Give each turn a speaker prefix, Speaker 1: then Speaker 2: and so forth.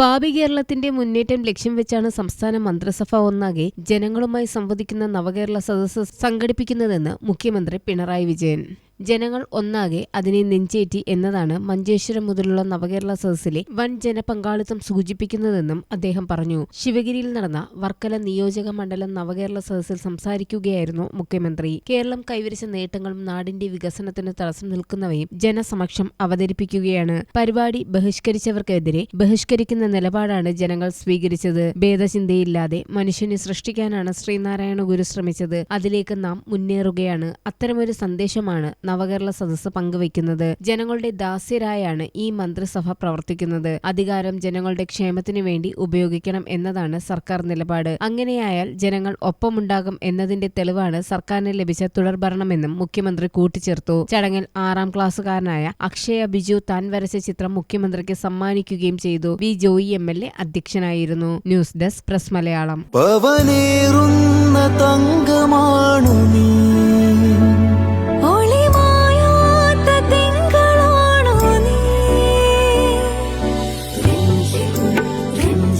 Speaker 1: ഭാവി കേരളത്തിന്റെ മുന്നേറ്റം ലക്ഷ്യം വെച്ചാണ് സംസ്ഥാന മന്ത്രിസഭ ഒന്നാകെ ജനങ്ങളുമായി സംവദിക്കുന്ന നവകേരള സദസ്സ് സംഘടിപ്പിക്കുന്നതെന്ന് മുഖ്യമന്ത്രി പിണറായി വിജയൻ. ജനങ്ങൾ ഒന്നാകെ അതിനെ നെഞ്ചേറ്റി എന്നതാണ് മഞ്ചേശ്വരം മുതലുള്ള നവകേരള സദസ്സിലെ വൻ ജനപങ്കാളിത്തം സൂചിപ്പിക്കുന്നതെന്നും അദ്ദേഹം പറഞ്ഞു. ശിവഗിരിയിൽ നടന്ന വർക്കല നിയോജക മണ്ഡലം നവകേരള സദസ്സിൽ സംസാരിക്കുകയായിരുന്നു മുഖ്യമന്ത്രി. കേരളം കൈവരിച്ച നേട്ടങ്ങളും നാടിന്റെ വികസനത്തിന് തടസ്സം നിൽക്കുന്നവയും ജനസമക്ഷം അവതരിപ്പിക്കുകയാണ്. പരിപാടി ബഹിഷ്കരിച്ചവർക്കെതിരെ ബഹിഷ്കരിക്കുന്ന നിലപാടാണ് ജനങ്ങൾ സ്വീകരിച്ചത്. ഭേദചിന്തയില്ലാതെ മനുഷ്യനെ സൃഷ്ടിക്കാനാണ് ശ്രീനാരായണ ഗുരു ശ്രമിച്ചത്. അതിലേക്ക് നാം മുന്നേറുകയാണ്. അത്തരമൊരു സന്ദേശമാണ് നവകേരള സദസ്സ് പങ്കുവയ്ക്കുന്നത് ജനങ്ങളുടെ ദാസ്യരായാണ് ഈ മന്ത്രിസഭ പ്രവർത്തിക്കുന്നത്. അധികാരം ജനങ്ങളുടെ ക്ഷേമത്തിനു വേണ്ടി ഉപയോഗിക്കണം എന്നതാണ് സർക്കാർ നിലപാട്. അങ്ങനെയായാൽ ജനങ്ങൾ ഒപ്പമുണ്ടാകും എന്നതിന്റെ തെളിവാണ് സർക്കാരിന് ലഭിച്ച തുടർഭരണമെന്നും മുഖ്യമന്ത്രി കൂട്ടിച്ചേർത്തു. ചടങ്ങിൽ ആറാം ക്ലാസ്സുകാരനായ അക്ഷയ ബിജു താൻ വരച്ച ചിത്രം മുഖ്യമന്ത്രിക്ക് സമ്മാനിക്കുകയും ചെയ്തു. V Joy M L A അധ്യക്ഷനായിരുന്നു. News desk press Malayalam.
Speaker 2: പവനേറുന്ന